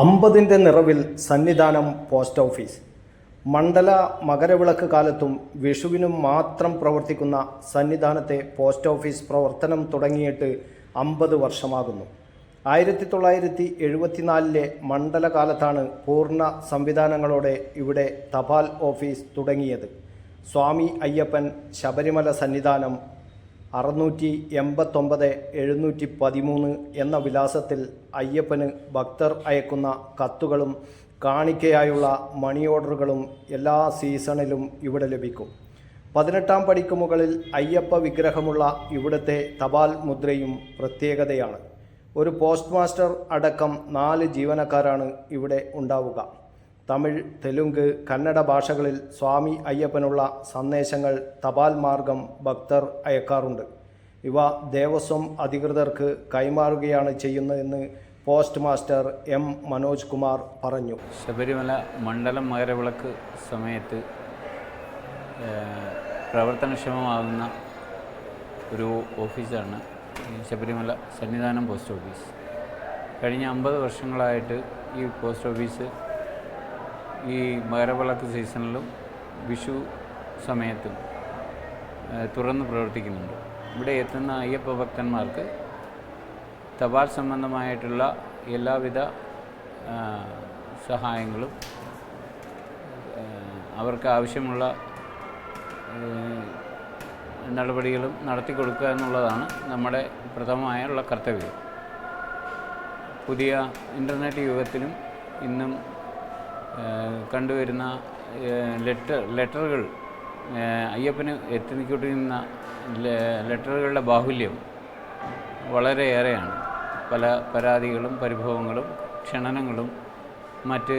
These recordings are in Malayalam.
അമ്പതിന്റെ നിറവിൽ സന്നിധാനം പോസ്റ്റ് ഓഫീസ്. മണ്ഡല മകരവിളക്ക് കാലത്തും വിഷുവിനും മാത്രം പ്രവർത്തിക്കുന്ന സന്നിധാനത്തെ പോസ്റ്റ് ഓഫീസ് പ്രവർത്തനം തുടങ്ങിയിട്ട് അമ്പത് വർഷമാകുന്നു. ആയിരത്തി തൊള്ളായിരത്തി എഴുപത്തിനാലിലെ മണ്ഡലകാലത്താണ് പൂർണ സംവിധാനങ്ങളോടെ ഇവിടെ തപാൽ ഓഫീസ് തുടങ്ങിയത്. സ്വാമി അയ്യപ്പൻ ശബരിമല സന്നിധാനം അറുന്നൂറ്റി എൺപത്തൊമ്പത് എഴുന്നൂറ്റി പതിമൂന്ന് എന്ന വിലാസത്തിൽ അയ്യപ്പന് ഭക്തർ അയക്കുന്ന കത്തുകളും കാണിക്കയായുള്ള മണി ഓർഡറുകളും എല്ലാ സീസണിലും ഇവിടെ ലഭിക്കും. പതിനെട്ടാം പടിക്ക് മുകളിൽ അയ്യപ്പ വിഗ്രഹമുള്ള ഇവിടുത്തെ തപാൽ മുദ്രയും പ്രത്യേകതയാണ്. ഒരു പോസ്റ്റ് മാസ്റ്റർ അടക്കം നാല് ജീവനക്കാരാണ് ഇവിടെ ഉണ്ടാവുക. തമിഴ് തെലുങ്ക് കന്നഡ ഭാഷകളിൽ സ്വാമി അയ്യപ്പനുള്ള സന്ദേശങ്ങൾ തപാൽ മാർഗം ഭക്തർ അയക്കാറുണ്ട്. ഇവ ദേവസ്വം അധികൃതർക്ക് കൈമാറുകയാണ് ചെയ്യുന്നതെന്ന് post master M Manoj Kumar പറഞ്ഞു. ശബരിമല മണ്ഡലം മകരവിളക്ക് സമയത്ത് പ്രവർത്തനക്ഷമമാകുന്ന ഒരു ഓഫീസാണ് ശബരിമല സന്നിധാനം പോസ്റ്റ് ഓഫീസ്. കഴിഞ്ഞ അമ്പത് വർഷങ്ങളായിട്ട് ഈ പോസ്റ്റ് ഓഫീസ് ഈ മകരവിളക്ക് സീസണിലും വിഷു സമയത്തും തുറന്ന് പ്രവർത്തിക്കുന്നുണ്ട്. ഇവിടെ എത്തുന്ന അയ്യപ്പ ഭക്തന്മാർക്ക് തപാൽ സംബന്ധമായിട്ടുള്ള എല്ലാവിധ സഹായങ്ങളും അവർക്ക് ആവശ്യമുള്ള നടപടികളും നടത്തി കൊടുക്കുക എന്നുള്ളതാണ് നമ്മുടെ പ്രഥമമായുള്ള കർത്തവ്യം. പുതിയ ഇന്റർനെറ്റ് യുഗത്തിലും ഇന്നും കണ്ടുവരുന്ന ലെറ്റർ ലെറ്ററുകൾ അയ്യപ്പന് എത്തിക്കൊണ്ടിരുന്ന ലെറ്ററുകളുടെ ബാഹുല്യം വളരെയേറെയാണ്. പല പരാതികളും പരിഭവങ്ങളും ക്ഷണനങ്ങളും മറ്റ്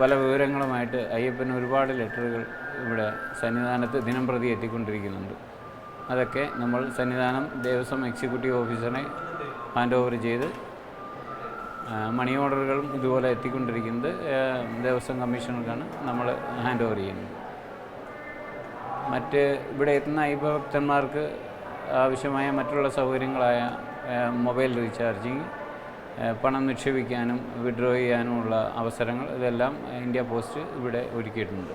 പല വിവരങ്ങളുമായിട്ട് അയ്യപ്പന് ഒരുപാട് ലെറ്ററുകൾ ഇവിടെ സന്നിധാനത്ത് ദിനം പ്രതി എത്തിക്കൊണ്ടിരിക്കുന്നുണ്ട്. അതൊക്കെ നമ്മൾ സന്നിധാനം ദേവസ്വം എക്സിക്യൂട്ടീവ് ഓഫീസറെ ഹാൻഡ് ഓവർ ചെയ്ത് മണി ഓർഡറുകളും ഇതുപോലെ എത്തിക്കൊണ്ടിരിക്കുന്നത് ദേവസ്വം കമ്മീഷണർക്കാണ് നമ്മൾ ഹാൻഡ് ഓവർ ചെയ്യുന്നത്. മറ്റ് ഇവിടെ എത്തുന്ന അയ്യപ്പ ഭക്തന്മാർക്ക് ആവശ്യമായ മറ്റുള്ള സൗകര്യങ്ങളായ മൊബൈൽ റീചാർജിങ് പണം നിക്ഷേപിക്കാനും വിഡ്രോ ചെയ്യാനുമുള്ള അവസരങ്ങൾ ഇതെല്ലാം ഇന്ത്യ പോസ്റ്റ് ഇവിടെ ഒരുക്കിയിട്ടുണ്ട്.